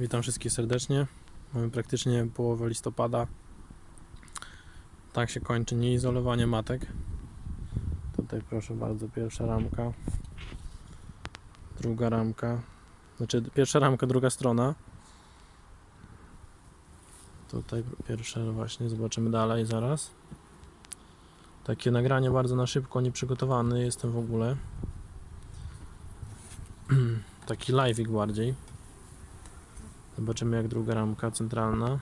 Witam wszystkich serdecznie. Mamy praktycznie połowę listopada. Tak się kończy nieizolowanie matek. Tutaj proszę bardzo, pierwsza ramka. Druga ramka. Znaczy pierwsza ramka, druga strona. Tutaj pierwsze właśnie, zobaczymy dalej zaraz. Takie nagranie bardzo na szybko, nieprzygotowany jestem w ogóle. Taki live'ik bardziej. Zobaczymy jak druga ramka centralna.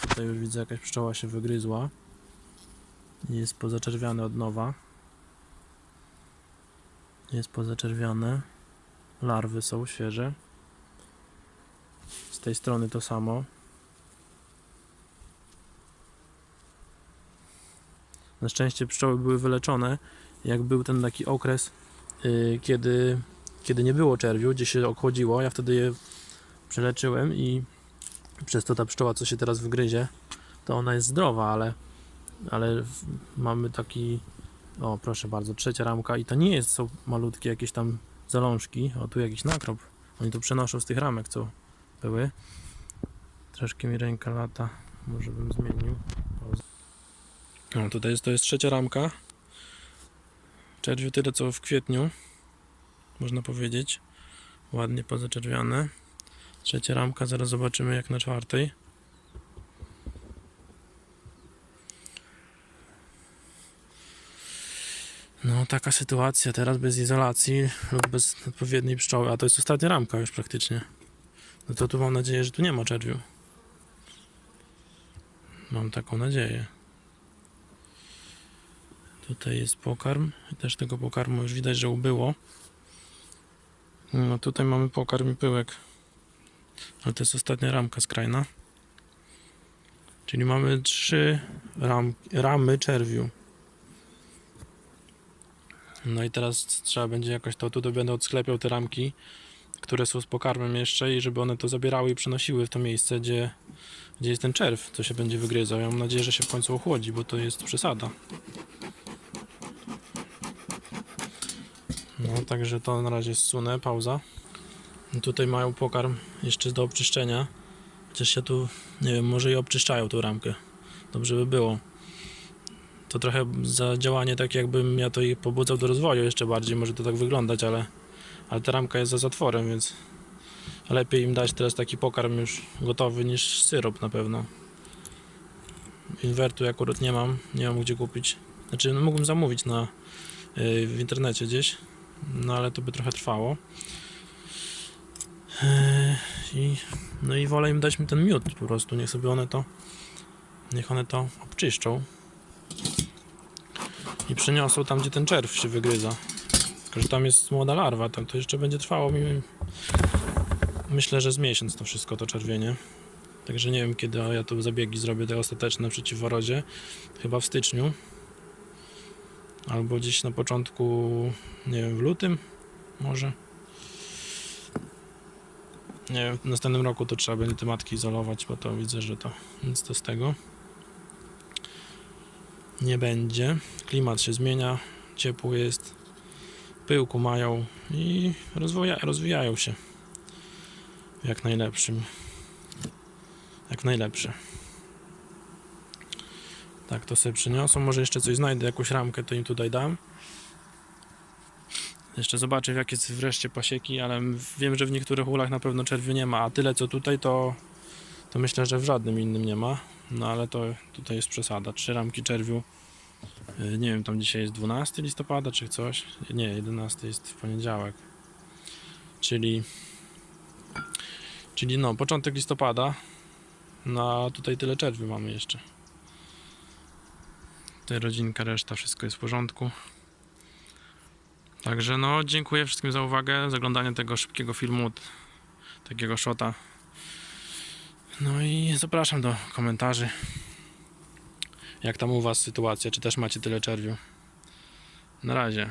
Tutaj już widzę jakaś pszczoła się wygryzła. Jest pozaczerwiane od nowa. Jest pozaczerwiane. Larwy są świeże. Z tej strony to samo. Na szczęście pszczoły były wyleczone. Jak był ten taki okres, yy, kiedy kiedy nie było czerwiu, gdzie się ochłodziło, ja wtedy je przeleczyłem i przez to ta pszczoła, co się teraz wygryzie, to ona jest zdrowa, ale, ale mamy taki, o proszę bardzo, trzecia ramka i to nie jest, są malutkie jakieś tam zalążki, o tu jakiś nakrop, oni to przenoszą z tych ramek, co były. Troszkę mi ręka lata, może bym zmienił. O, tutaj jest, to jest trzecia ramka. Czerwiu tyle co w kwietniu można powiedzieć. Ładnie pozaczerwiane. Trzecia ramka, zaraz zobaczymy jak na czwartej. No taka sytuacja teraz bez izolacji lub bez odpowiedniej pszczoły, a to jest ostatnia ramka już praktycznie. No to tu mam nadzieję, że tu nie ma czerwiu. Mam taką nadzieję. Tutaj jest pokarm też tego pokarmu już widać, że ubyło. No tutaj mamy pokarm i pyłek. Ale to jest ostatnia ramka skrajna. Czyli mamy trzy ram, ramy czerwiu. No i teraz trzeba będzie jakoś to, tutaj będę odsklepiał te ramki, które są z pokarmem jeszcze i żeby one to zabierały i przenosiły w to miejsce, gdzie, gdzie jest ten czerw, co się będzie wygryzał. Ja mam nadzieję, że się w końcu ochłodzi, bo to jest przesada. No, także to na razie zsunę, pauza. Tutaj mają pokarm jeszcze do obczyszczenia. Chociaż się tu, nie wiem, może i obczyszczają tą ramkę. Dobrze by było. To trochę za działanie tak jakbym ja to ich pobudzał do rozwoju jeszcze bardziej, może to tak wyglądać, ale, ale ta ramka jest za zatworem, więc lepiej im dać teraz taki pokarm już gotowy niż syrop na pewno. Inwertu akurat nie mam, nie mam gdzie kupić. Znaczy, no mógłbym zamówić na, yy, w internecie gdzieś, no ale to by trochę trwało. Eee, I, no i wolę im dać mi ten miód po prostu, niech sobie one to, niech one to obczyszczą i przyniosą tam, gdzie ten czerw się wygryza. Tylko, że tam jest młoda larwa, tam to jeszcze będzie trwało mi, myślę, że z miesiąc to wszystko, to czerwienie. Także nie wiem, kiedy ja tu zabiegi zrobię te ostateczne przeciw worodzie. Chyba w styczniu. Albo gdzieś na początku, nie wiem, w lutym może. Nie wiem, w następnym roku to trzeba będzie te matki izolować, bo to widzę, że to nic to z tego nie będzie. Klimat się zmienia, ciepło jest, pyłku mają i rozwijają się jak najlepszym. Jak najlepsze. Tak, to sobie przyniosą. Może jeszcze coś znajdę, jakąś ramkę, to im tutaj dam. Jeszcze zobaczę, jakie jest wreszcie pasieki, ale wiem, że w niektórych ulach na pewno czerwiu nie ma, a tyle co tutaj, to, to myślę, że w żadnym innym nie ma. No ale to tutaj jest przesada. Trzy ramki czerwiu. Yy, Nie wiem, tam dzisiaj jest 12 listopada czy coś. Nie, 11 jest poniedziałek. Czyli, czyli no, początek listopada. No a tutaj tyle czerwiu mamy jeszcze. Tutaj rodzinka, reszta, wszystko jest w porządku. Także no, dziękuję wszystkim za uwagę, za oglądanie tego szybkiego filmu, takiego shota. No i zapraszam do komentarzy. Jak tam u Was sytuacja, czy też macie tyle czerwiu? Na razie.